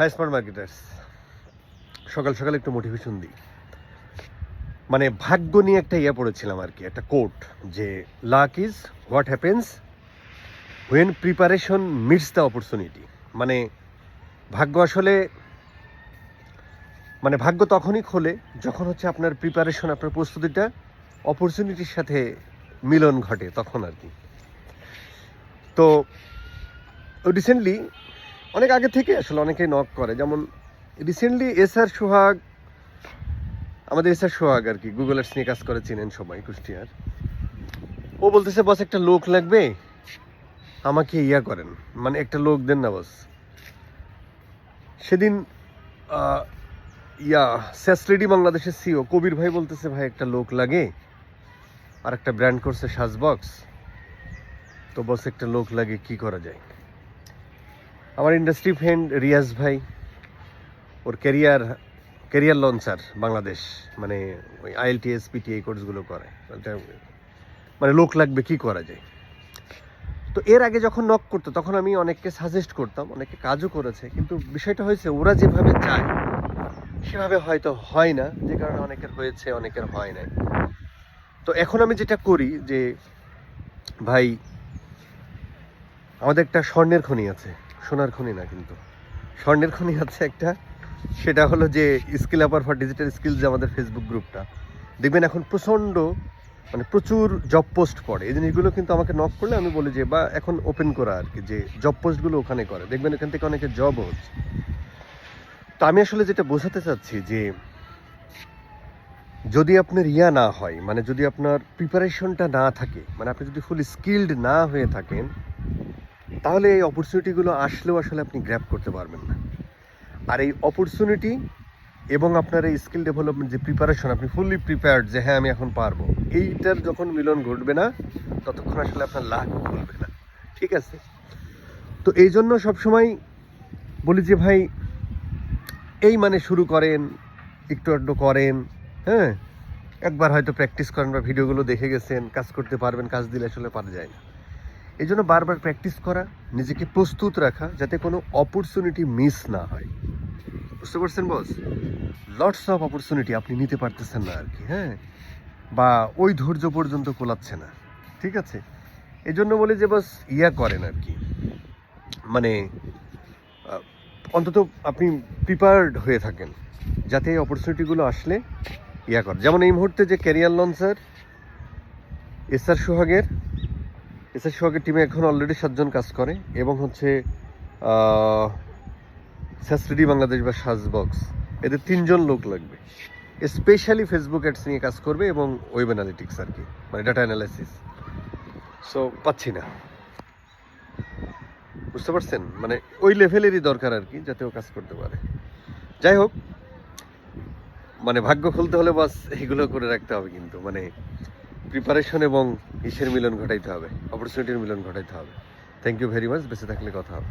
High smart marketers, সকাল সকাল একটু মোটিভেশন দিই। মানে ভাগ্য নিয়ে একটা ইয়ে পড়েছিলাম আর কি, একটা কোট যে luck is what happens when preparation meets the opportunity মানে ভাগ্য আসলে মানে ভাগ্য তখনই খোলে যখন হচ্ছে আপনার প্রিপারেশন আপনার প্রস্তুতিটা অপরচুনিটির সাথে মিলন ঘটে তখন আর কি। তো রিসেন্টলি অনেক আগে থেকে আসলে অনেকেই নক করে। যেমন রিসেন্টলি এস আর সোহাগ, আমাদের এস আর সোহাগ আর কি গুগল আর্টস নিয়ে কাজ করে, চিনেন সবাই, কুষ্টিয়ার। ও বলতেছে, বস, একটা লোক লাগবে, আমাকে ইয়া করেন। মানে একটা লোক দেন না, বস। সেদিন ইয়া স্যাসলেডি বাংলাদেশের সিও কবির ভাই বলতেছে, ভাই, একটা লোক লাগে আর একটা ব্র্যান্ড করছে সাজবক্স তো বস, একটা লোক লাগে, কি করা যায়? আমার ইন্ডাস্ট্রি ফ্রেন্ড রিয়াজ ভাই, ওর ক্যারিয়ার ক্যারিয়ার লঞ্চার বাংলাদেশ মানে ওই আইএলটিএস পিটিআই কোর্সগুলো করে। মানে লোক লাগবে কি করা যায়। তো এর আগে যখন নক করতো, তখন আমি অনেককে সাজেস্ট করতাম অনেকে কাজও করেছে, কিন্তু বিষয়টা হয়েছে ওরা যেভাবে চায়, সেভাবে হয়তো হয় না, যে কারণে অনেকের হয়েছে, অনেকের হয় না তো এখন আমি যেটা করি যে, ভাই, আমাদের একটা স্বর্ণের খনি আছে। সোনার খনি না কিন্তু। স্বর্ণের খনি আছে একটা, সেটা হলো যে skill upper for digital skill যে আমাদের ফেসবুক গ্রুপটা। দেখবেন এখন প্রচণ্ড মানে প্রচুর জব পোস্ট পড়ে। এই জিনিসগুলো কিন্তু আমাকে নক করলে আমি বলি যে, বা এখন ওপেন করা আর কি, যে জব পোস্টগুলো ওখানে করে। দেখবেন এখান থেকে অনেকে জবও হচ্ছে। তো আমি আসলে যেটা বোঝাতে চাচ্ছি যে, যদি আপনার ইয়া না হয় মানে যদি আপনার প্রিপারেশনটা না থাকে মানে আপনি যদি ফুল স্কিল্ড না হয়ে থাকেন তাহলে এই অপরচুনিটিগুলো আসলেও আসলে আপনি গ্র্যাব করতে পারবেন না। আর এই অপরচুনিটি এবং আপনার এই স্কিল ডেভেলপমেন্ট যে প্রিপারেশন আপনি ফুললি প্রিপেয়ার্ড যে হ্যাঁ আমি এখন পারব, এইটার যখন মিলন ঘটবে না, ততক্ষণ আসলে আপনার লাভ খুলবে না। ঠিক আছে? তো এই জন্য সবসময় বলি যে ভাই, এই মানে শুরু করেন, একটু আধটু করেন হ্যাঁ? একবার হয়তো প্র্যাকটিস করেন বা ভিডিওগুলো দেখে গেছেন, কাজ করতে পারবেন, কাজ দিলে আসলে পারা যায় না। এই জন্য বারবার প্র্যাকটিস করা, নিজেকে প্রস্তুত রাখা, যাতে কোনো অপরচুনিটি মিস না হয়। বুঝতে পারছেন বস লটস অফ অপরচুনিটি আপনি নিতে পারতেছেন না আর কি হ্যাঁ? বা ওই ধৈর্য পর্যন্ত কোলাচ্ছে না, ঠিক আছে? এই জন্য বলি যে বস ইয়া করেন আর কি মানে অন্তত আপনি প্রিপেয়ার্ড হয়ে থাকেন, যাতে এই অপরচুনিটিগুলো আসলে ইয়া করে যেমন এই মুহূর্তে যে ক্যারিয়ার লঞ্চার এস আর সোহাগের এস আর সোহাগের টিমে এখন অলরেডি সাতজন কাজ করে এবং হচ্ছে স্যাসরিডি বাংলাদেশ বা সাজবক্স এদের তিনজন লোক লাগবে। স্পেশালি ফেসবুক অ্যাডস নিয়ে কাজ করবে এবং ওয়েব অ্যানালিটিক্স আর কি মানে ডাটা অ্যানালাইসিস সো পাচ্ছি না। বুঝতে পারছেন? মানে ওই লেভেলেরই দরকার আর কি, যাতে ও কাজ করতে পারে। যাই হোক মানে ভাগ্য খুলতে হলে বাস এগুলো করে রাখতে হবে কিন্তু মানে প্রিপারেশন এবং ইসের মিলন ঘটাইতে হবে অপরচুনিটির মিলন ঘটাইতে হবে। থ্যাংক ইউ ভেরি মাচ বেঁচে থাকলে কথা হবে।